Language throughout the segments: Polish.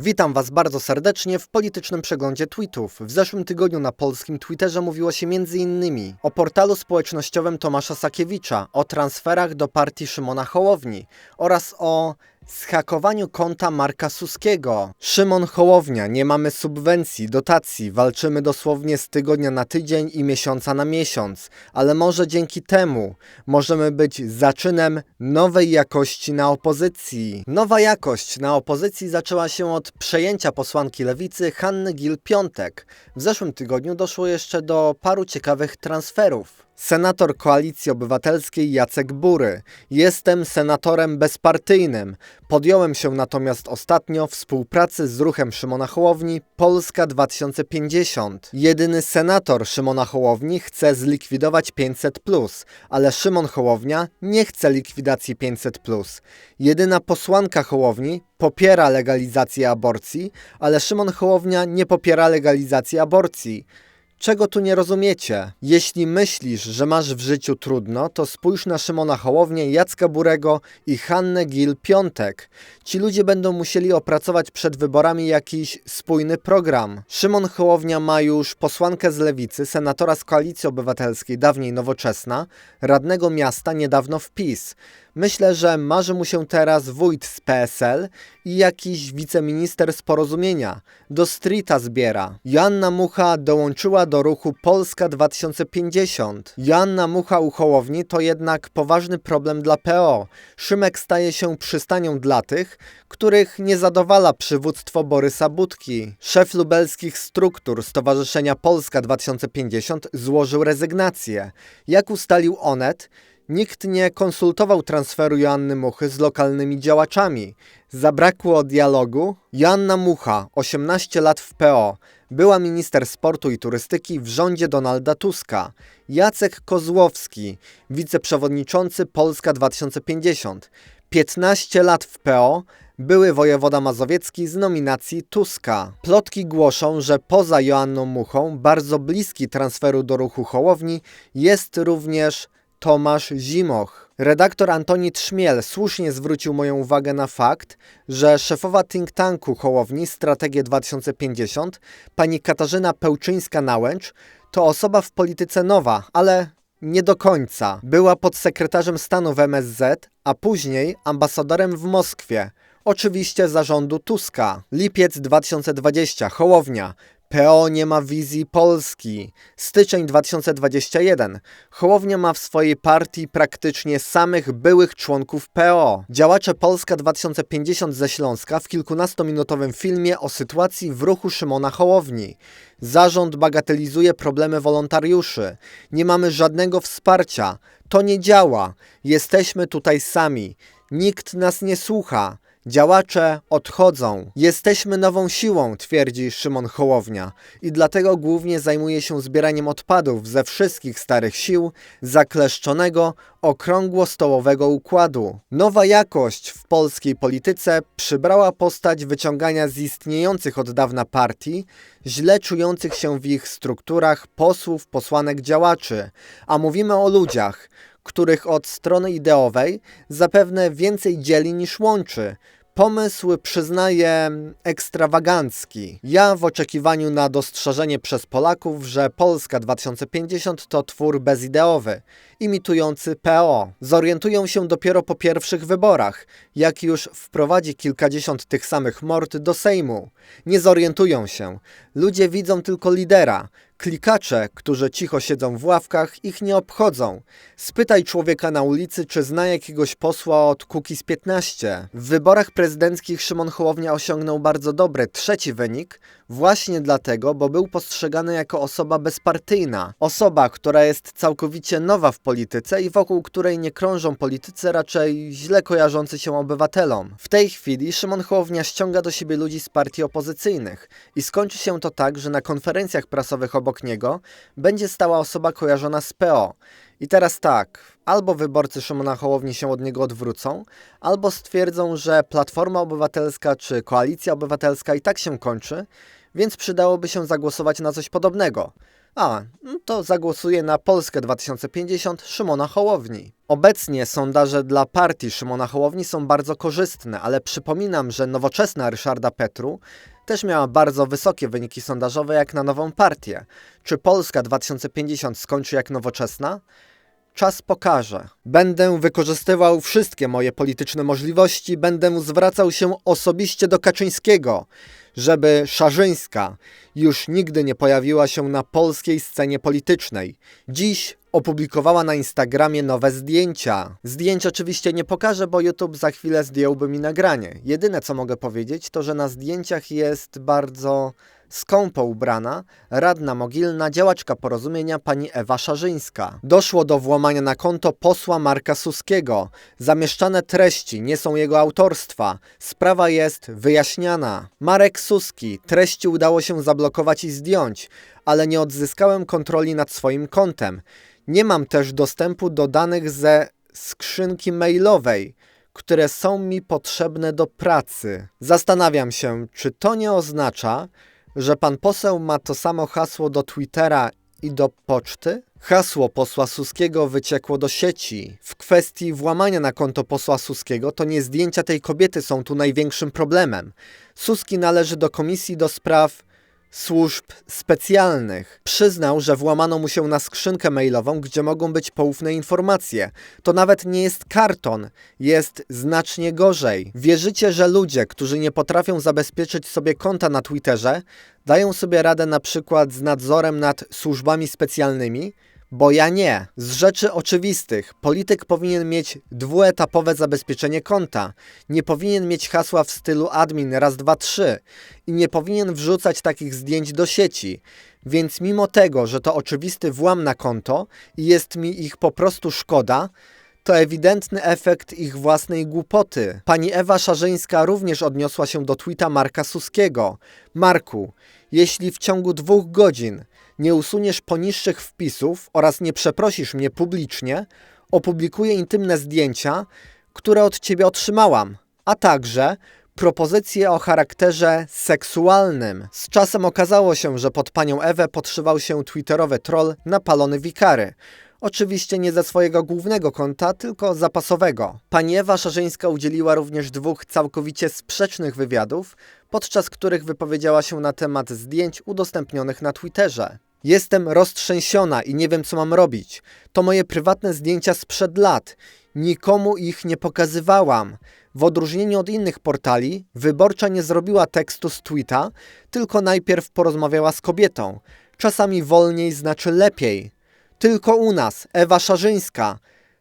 Witam Was bardzo serdecznie w politycznym przeglądzie tweetów. W zeszłym tygodniu na polskim Twitterze mówiło się m.in. o portalu społecznościowym Tomasza Sakiewicza, o transferach do partii Szymona Hołowni oraz o zhakowaniu konta Marka Suskiego. Szymon Hołownia, nie mamy subwencji, dotacji, walczymy dosłownie z tygodnia na tydzień i miesiąca na miesiąc, ale może dzięki temu możemy być zaczynem nowej jakości na opozycji. Nowa jakość na opozycji zaczęła się od przejęcia posłanki lewicy Hanny Gil-Piątek. W zeszłym tygodniu doszło jeszcze do paru ciekawych transferów. Senator Koalicji Obywatelskiej Jacek Bury. Jestem senatorem bezpartyjnym. Podjąłem się natomiast ostatnio współpracy z ruchem Szymona Hołowni Polska 2050. Jedyny senator Szymona Hołowni chce zlikwidować 500, ale Szymon Hołownia nie chce likwidacji 500. Jedyna posłanka Hołowni popiera legalizację aborcji, ale Szymon Hołownia nie popiera legalizacji aborcji. Czego tu nie rozumiecie? Jeśli myślisz, że masz w życiu trudno, to spójrz na Szymona Hołownię, Jacka Burego i Hannę Gil-Piątek. Ci ludzie będą musieli opracować przed wyborami jakiś spójny program. Szymon Hołownia ma już posłankę z Lewicy, senatora z Koalicji Obywatelskiej, dawniej Nowoczesna, radnego miasta, niedawno w PiS. Myślę, że marzy mu się teraz wójt z PSL i jakiś wiceminister z porozumienia. Do streeta zbiera. Joanna Mucha dołączyła do ruchu Polska 2050. Joanna Mucha u Hołowni to jednak poważny problem dla PO. Szymek staje się przystanią dla tych, których nie zadowala przywództwo Borysa Budki. Szef lubelskich struktur Stowarzyszenia Polska 2050 złożył rezygnację. Jak ustalił Onet, Nikt nie konsultował transferu Joanny Muchy z lokalnymi działaczami. Zabrakło dialogu. Joanna Mucha, 18 lat w PO, była minister sportu i turystyki w rządzie Donalda Tuska. Jacek Kozłowski, wiceprzewodniczący Polska 2050, 15 lat w PO, były wojewoda mazowiecki z nominacji Tuska. Plotki głoszą, że poza Joanną Muchą bardzo bliski transferu do ruchu Hołowni jest również Tomasz Zimoch. Redaktor Antoni Trzmiel słusznie zwrócił moją uwagę na fakt, że szefowa think tanku Hołowni Strategię 2050, pani Katarzyna Pełczyńska-Nałęcz, to osoba w polityce nowa, ale nie do końca. Była podsekretarzem stanu w MSZ, a później ambasadorem w Moskwie. Oczywiście zarządu Tuska. Lipiec 2020, Hołownia. PO nie ma wizji Polski. Styczeń 2021. Hołownia ma w swojej partii praktycznie samych byłych członków PO. Działacze Polska 2050 ze Śląska w kilkunastominutowym filmie o sytuacji w ruchu Szymona Hołowni. Zarząd bagatelizuje problemy wolontariuszy. Nie mamy żadnego wsparcia. To nie działa. Jesteśmy tutaj sami. Nikt nas nie słucha. Działacze odchodzą. Jesteśmy nową siłą, twierdzi Szymon Hołownia i dlatego głównie zajmuje się zbieraniem odpadów ze wszystkich starych sił zakleszczonego, okrągło-stołowego układu. Nowa jakość w polskiej polityce przybrała postać wyciągania z istniejących od dawna partii, źle czujących się w ich strukturach posłów, posłanek, działaczy, a mówimy o ludziach, których od strony ideowej zapewne więcej dzieli niż łączy. Pomysł przyznaję ekstrawagancki. Ja w oczekiwaniu na dostrzeżenie przez Polaków, że Polska 2050 to twór bezideowy, imitujący PO. Zorientują się dopiero po pierwszych wyborach, jak już wprowadzi kilkadziesiąt tych samych mord do Sejmu. Nie zorientują się. Ludzie widzą tylko lidera, Klikacze, którzy cicho siedzą w ławkach, ich nie obchodzą. Spytaj człowieka na ulicy, czy zna jakiegoś posła od Kukiz 15. W wyborach prezydenckich Szymon Hołownia osiągnął bardzo dobry trzeci wynik, właśnie dlatego, bo był postrzegany jako osoba bezpartyjna. Osoba, która jest całkowicie nowa w polityce i wokół której nie krążą politycy raczej źle kojarzący się obywatelom. W tej chwili Szymon Hołownia ściąga do siebie ludzi z partii opozycyjnych i skończy się to tak, że na konferencjach prasowych obok niego będzie stała osoba kojarzona z PO. I teraz tak, albo wyborcy Szymona Hołowni się od niego odwrócą, albo stwierdzą, że Platforma Obywatelska czy Koalicja Obywatelska i tak się kończy, więc przydałoby się zagłosować na coś podobnego. A, no to zagłosuję na Polskę 2050 Szymona Hołowni. Obecnie sondaże dla partii Szymona Hołowni są bardzo korzystne, ale przypominam, że nowoczesna Ryszarda Petru też miała bardzo wysokie wyniki sondażowe jak na nową partię. Czy Polska 2050 skończy jak nowoczesna? Czas pokaże. Będę wykorzystywał wszystkie moje polityczne możliwości, będę zwracał się osobiście do Kaczyńskiego, żeby Szarzyńska już nigdy nie pojawiła się na polskiej scenie politycznej. Dziś opublikowała na Instagramie nowe zdjęcia. Zdjęć oczywiście nie pokażę, bo YouTube za chwilę zdjąłby mi nagranie. Jedyne co mogę powiedzieć, to że na zdjęciach jest bardzo skąpo ubrana, radna mogilna działaczka porozumienia pani Ewa Szarzyńska. Doszło do włamania na konto posła Marka Suskiego. Zamieszczane treści nie są jego autorstwa. Sprawa jest wyjaśniana. Marek Suski. Treści udało się zablokować i zdjąć, ale nie odzyskałem kontroli nad swoim kontem. Nie mam też dostępu do danych ze skrzynki mailowej które są mi potrzebne do pracy. Zastanawiam się, czy to nie oznacza, że pan poseł ma to samo hasło do Twittera i do poczty? Hasło posła Suskiego wyciekło do sieci. W kwestii włamania na konto posła Suskiego to nie zdjęcia tej kobiety są tu największym problemem. Suski należy do Komisji do Spraw służb specjalnych. Przyznał, że włamano mu się na skrzynkę mailową, gdzie mogą być poufne informacje. To nawet nie jest karton, jest znacznie gorzej. Wierzycie, że ludzie, którzy nie potrafią zabezpieczyć sobie konta na Twitterze, dają sobie radę na przykład z nadzorem nad służbami specjalnymi? Bo ja nie. Z rzeczy oczywistych, polityk powinien mieć dwuetapowe zabezpieczenie konta. Nie powinien mieć hasła w stylu admin raz, dwa, trzy i nie powinien wrzucać takich zdjęć do sieci. Więc mimo tego, że to oczywisty włam na konto i jest mi ich po prostu szkoda, to ewidentny efekt ich własnej głupoty. Pani Ewa Szarzyńska również odniosła się do tweeta Marka Suskiego. Marku, jeśli w ciągu dwóch godzin nie usuniesz poniższych wpisów oraz nie przeprosisz mnie publicznie, opublikuję intymne zdjęcia, które od ciebie otrzymałam, a także propozycje o charakterze seksualnym. Z czasem okazało się, że pod panią Ewę podszywał się twitterowy troll napalony wikary. Oczywiście nie ze swojego głównego konta, tylko zapasowego. Pani Ewa Szarzyńska udzieliła również dwóch całkowicie sprzecznych wywiadów, podczas których wypowiedziała się na temat zdjęć udostępnionych na Twitterze. Jestem roztrzęsiona i nie wiem, co mam robić. To moje prywatne zdjęcia sprzed lat. Nikomu ich nie pokazywałam. W odróżnieniu od innych portali, wyborcza nie zrobiła tekstu z tweeta, tylko najpierw porozmawiała z kobietą. Czasami wolniej znaczy lepiej. Tylko u nas, Ewa Szarzyńska.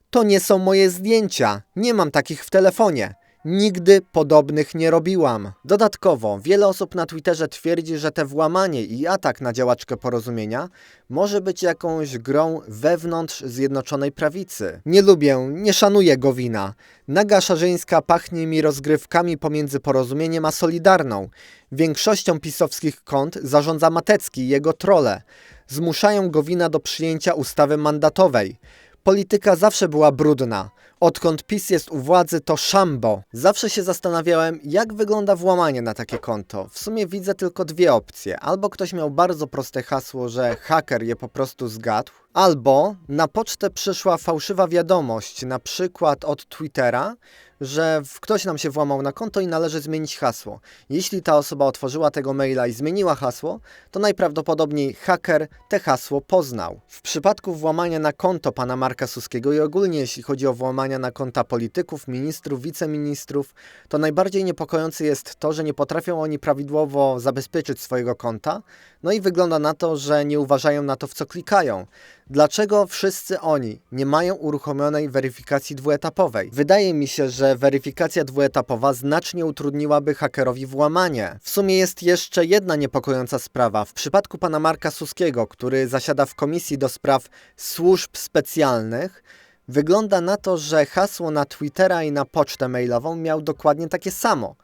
To nie są moje zdjęcia. Nie mam takich w telefonie. Nigdy podobnych nie robiłam. Dodatkowo, wiele osób na Twitterze twierdzi, że te włamanie i atak na działaczkę porozumienia może być jakąś grą wewnątrz Zjednoczonej Prawicy. Nie lubię, nie szanuję Gowina. Naga Szarzyńska pachnie mi rozgrywkami pomiędzy porozumieniem a Solidarną. Większością pisowskich kont zarządza Matecki i jego trole. Zmuszają Gowina do przyjęcia ustawy mandatowej. Polityka zawsze była brudna. Odkąd PiS jest u władzy, to szambo. Zawsze się zastanawiałem, jak wygląda włamanie na takie konto. W sumie widzę tylko dwie opcje. Albo ktoś miał bardzo proste hasło, że haker je po prostu zgadł, albo na pocztę przyszła fałszywa wiadomość, na przykład od Twittera, że ktoś nam się włamał na konto i należy zmienić hasło. Jeśli ta osoba otworzyła tego maila i zmieniła hasło, to najprawdopodobniej haker te hasło poznał. W przypadku włamania na konto pana Marka Suskiego i ogólnie jeśli chodzi o na konta polityków, ministrów, wiceministrów, to najbardziej niepokojące jest to, że nie potrafią oni prawidłowo zabezpieczyć swojego konta, no i wygląda na to, że nie uważają na to, w co klikają. Dlaczego wszyscy oni nie mają uruchomionej weryfikacji dwuetapowej? Wydaje mi się, że weryfikacja dwuetapowa znacznie utrudniłaby hakerowi włamanie. W sumie jest jeszcze jedna niepokojąca sprawa. W przypadku pana Marka Suskiego, który zasiada w Komisji do Spraw Służb Specjalnych, wygląda na to, że hasło na Twittera i na pocztę mailową miał dokładnie takie samo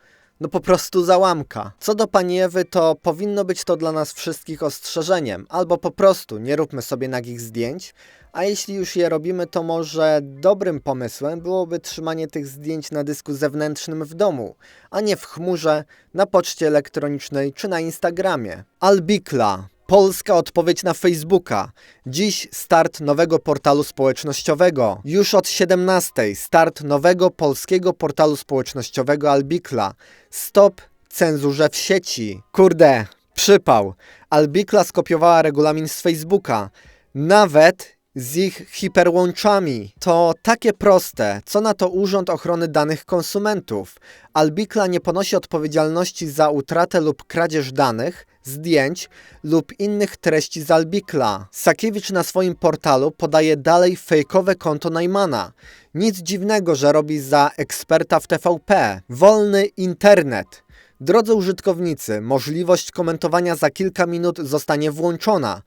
no po prostu załamka. Co do pani Ewy, to powinno być to dla nas wszystkich ostrzeżeniem, albo po prostu nie róbmy sobie nagich zdjęć, a jeśli już je robimy, to może dobrym pomysłem byłoby trzymanie tych zdjęć na dysku zewnętrznym w domu, a nie w chmurze, na poczcie elektronicznej czy na Instagramie. Albikla. Polska odpowiedź na Facebooka. Dziś start nowego portalu społecznościowego. Już od 17 start nowego polskiego portalu społecznościowego Albikla. Stop cenzurze w sieci. Kurde, przypał. Albikla skopiowała regulamin z Facebooka. Nawet z ich hiperłączami. To takie proste. Co na to Urząd Ochrony Danych Konsumentów? Albikla nie ponosi odpowiedzialności za utratę lub kradzież danych, zdjęć lub innych treści z Albikla. Sakiewicz na swoim portalu podaje dalej fejkowe konto Najmana. Nic dziwnego, że robi za eksperta w TVP. Wolny internet. Drodzy użytkownicy, możliwość komentowania za kilka minut zostanie włączona.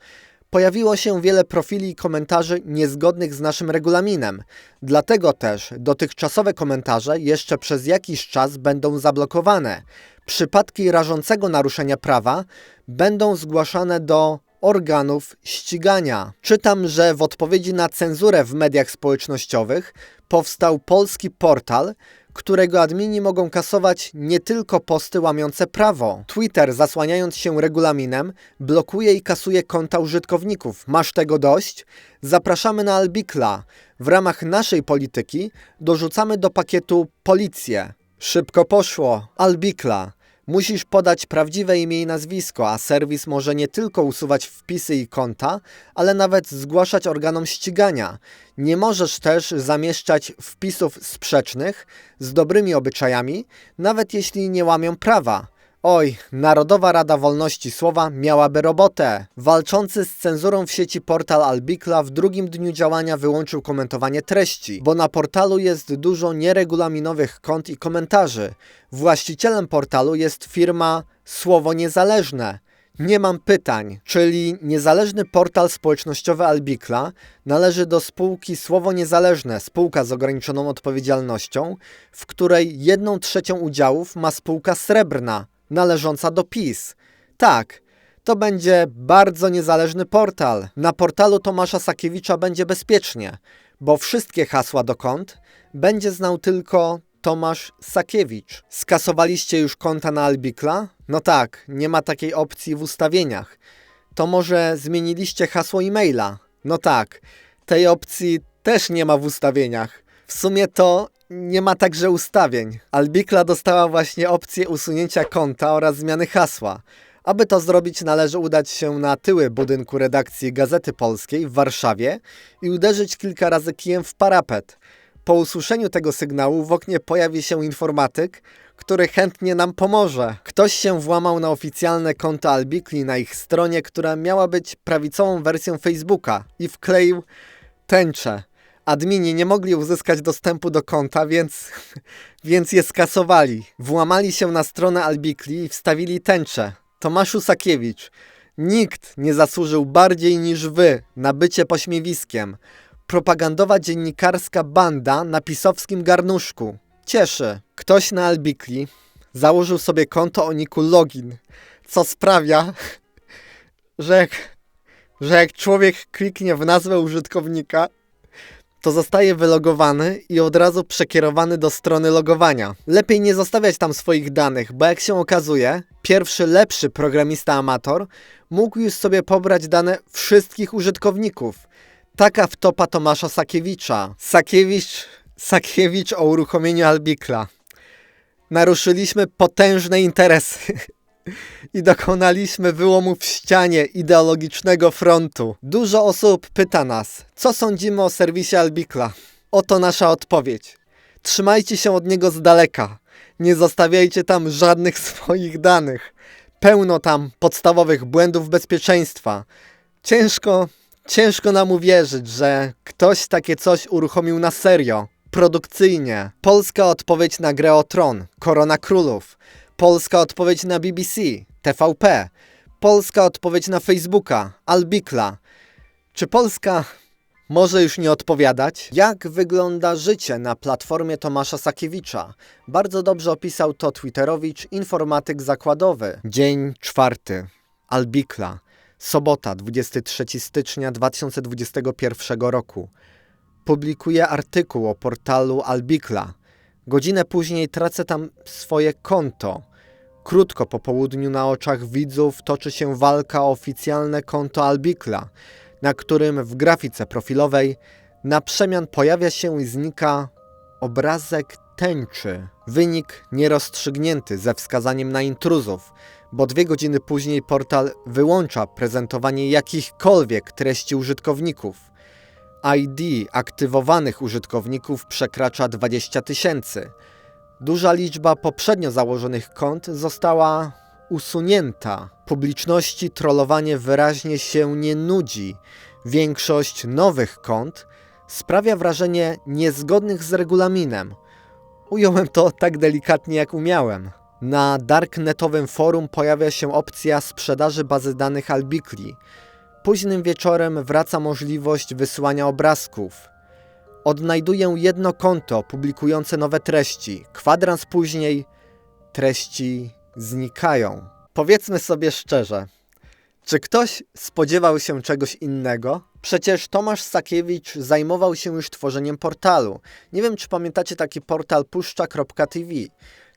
Pojawiło się wiele profili i komentarzy niezgodnych z naszym regulaminem. Dlatego też dotychczasowe komentarze jeszcze przez jakiś czas będą zablokowane. Przypadki rażącego naruszenia prawa będą zgłaszane do organów ścigania. Czytam, że w odpowiedzi na cenzurę w mediach społecznościowych powstał polski portal, którego admini mogą kasować nie tylko posty łamiące prawo. Twitter, zasłaniając się regulaminem, blokuje i kasuje konta użytkowników. Masz tego dość? Zapraszamy na Albikla. W ramach naszej polityki dorzucamy do pakietu policję. Szybko poszło. Albikla. Musisz podać prawdziwe imię i nazwisko, a serwis może nie tylko usuwać wpisy i konta, ale nawet zgłaszać organom ścigania. Nie możesz też zamieszczać wpisów sprzecznych z dobrymi obyczajami, nawet jeśli nie łamią prawa. Oj, Narodowa Rada Wolności Słowa miałaby robotę. Walczący z cenzurą w sieci portal Albikla w drugim dniu działania wyłączył komentowanie treści, bo na portalu jest dużo nieregulaminowych kont i komentarzy. Właścicielem portalu jest firma Słowo Niezależne. Nie mam pytań, czyli niezależny portal społecznościowy Albikla należy do spółki Słowo Niezależne, spółka z ograniczoną odpowiedzialnością, w której jedną trzecią udziałów ma spółka Srebrna, należąca do PiS. Tak, to będzie bardzo niezależny portal. Na portalu Tomasza Sakiewicza będzie bezpiecznie, bo wszystkie hasła do kont będzie znał tylko Tomasz Sakiewicz. Skasowaliście już konta na Albikla? No tak, nie ma takiej opcji w ustawieniach. To może zmieniliście hasło e-maila? No tak, tej opcji też nie ma w ustawieniach. W sumie to nie ma także ustawień. Albikla dostała właśnie opcję usunięcia konta oraz zmiany hasła. Aby to zrobić, należy udać się na tyły budynku redakcji Gazety Polskiej w Warszawie i uderzyć kilka razy kijem w parapet. Po usłyszeniu tego sygnału w oknie pojawi się informatyk, który chętnie nam pomoże. Ktoś się włamał na oficjalne konto Albikli na ich stronie, która miała być prawicową wersją Facebooka i wkleił tęczę. Admini nie mogli uzyskać dostępu do konta, więc, więc je skasowali. Włamali się na stronę Albikli i wstawili tęczę. Tomaszu Sakiewicz, nikt nie zasłużył bardziej niż wy na bycie pośmiewiskiem. Propagandowa dziennikarska banda na pisowskim garnuszku. Cieszy. Ktoś na Albikli założył sobie konto o niku login, co sprawia, że jak, że jak człowiek kliknie w nazwę użytkownika, to zostaje wylogowany i od razu przekierowany do strony logowania. Lepiej nie zostawiać tam swoich danych, bo jak się okazuje, pierwszy lepszy programista amator mógł już sobie pobrać dane wszystkich użytkowników. Taka wtopa Tomasza Sakiewicza. Sakiewicz, Sakiewicz o uruchomieniu Albikla. Naruszyliśmy potężne interesy i dokonaliśmy wyłomu w ścianie ideologicznego frontu. Dużo osób pyta nas, co sądzimy o serwisie Albikla. Oto nasza odpowiedź. Trzymajcie się od niego z daleka. Nie zostawiajcie tam żadnych swoich danych. Pełno tam podstawowych błędów bezpieczeństwa. Ciężko, ciężko nam uwierzyć, że ktoś takie coś uruchomił na serio, produkcyjnie. Polska odpowiedź na grę o tron, Korona Królów. Polska odpowiedź na BBC, TVP. Polska odpowiedź na Facebooka, Albikla. Czy Polska może już nie odpowiadać? Jak wygląda życie na platformie Tomasza Sakiewicza? Bardzo dobrze opisał to Twitterowicz, informatyk zakładowy. Dzień czwarty. Albikla. Sobota, 23 stycznia 2021 roku. Publikuję artykuł o portalu Albikla. Godzinę później tracę tam swoje konto. Krótko po południu na oczach widzów toczy się walka o oficjalne konto Albikla, na którym w grafice profilowej na przemian pojawia się i znika obrazek tęczy. Wynik nierozstrzygnięty ze wskazaniem na intruzów, bo dwie godziny później portal wyłącza prezentowanie jakichkolwiek treści użytkowników. ID aktywowanych użytkowników przekracza 20 tysięcy. Duża liczba poprzednio założonych kont została usunięta. Publiczności trollowanie wyraźnie się nie nudzi. Większość nowych kont sprawia wrażenie niezgodnych z regulaminem. Ująłem to tak delikatnie jak umiałem. Na darknetowym forum pojawia się opcja sprzedaży bazy danych Albikli. Późnym wieczorem wraca możliwość wysyłania obrazków. Odnajduję jedno konto publikujące nowe treści. Kwadrans później treści znikają. Powiedzmy sobie szczerze, czy ktoś spodziewał się czegoś innego? Przecież Tomasz Sakiewicz zajmował się już tworzeniem portalu. Nie wiem, czy pamiętacie taki portal puszcza.tv.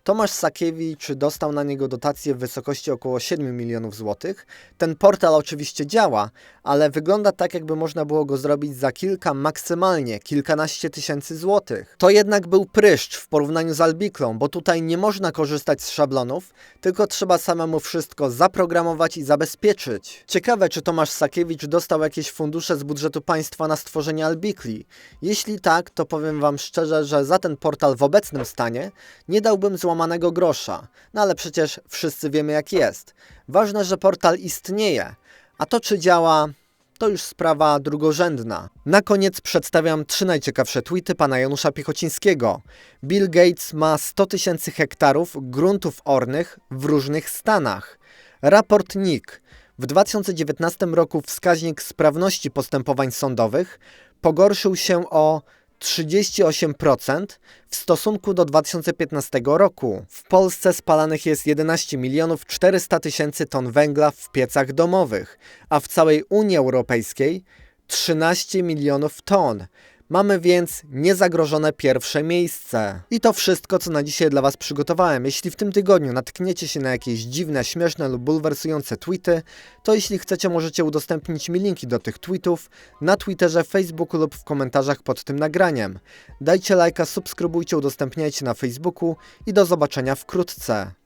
Tomasz Sakiewicz dostał na niego dotację w wysokości około 7 milionów złotych. Ten portal oczywiście działa, ale wygląda tak, jakby można było go zrobić za kilka, maksymalnie kilkanaście tysięcy złotych. To jednak był pryszcz w porównaniu z Albiklą, bo tutaj nie można korzystać z szablonów, tylko trzeba samemu wszystko zaprogramować i zabezpieczyć. Ciekawe, czy Tomasz Sakiewicz dostał jakieś fundusze z budżetu państwa na stworzenie Albikli. Jeśli tak, to powiem Wam szczerze, że za ten portal w obecnym stanie nie dałbym złamanego grosza. No ale przecież wszyscy wiemy jak jest. Ważne, że portal istnieje, a to czy działa, to już sprawa drugorzędna. Na koniec przedstawiam trzy najciekawsze tweety pana Janusza Piechocińskiego. Bill Gates ma 100 tysięcy hektarów gruntów ornych w różnych stanach. Raport NIK. W 2019 roku wskaźnik sprawności postępowań sądowych pogorszył się o 38% w stosunku do 2015 roku. W Polsce spalanych jest 11 milionów 400 tysięcy ton węgla w piecach domowych, a w całej Unii Europejskiej 13 milionów ton. Mamy więc niezagrożone pierwsze miejsce. I to wszystko, co na dzisiaj dla Was przygotowałem. Jeśli w tym tygodniu natkniecie się na jakieś dziwne, śmieszne lub bulwersujące tweety, to jeśli chcecie, możecie udostępnić mi linki do tych tweetów na Twitterze, Facebooku lub w komentarzach pod tym nagraniem. Dajcie lajka, subskrybujcie, udostępniajcie na Facebooku i do zobaczenia wkrótce.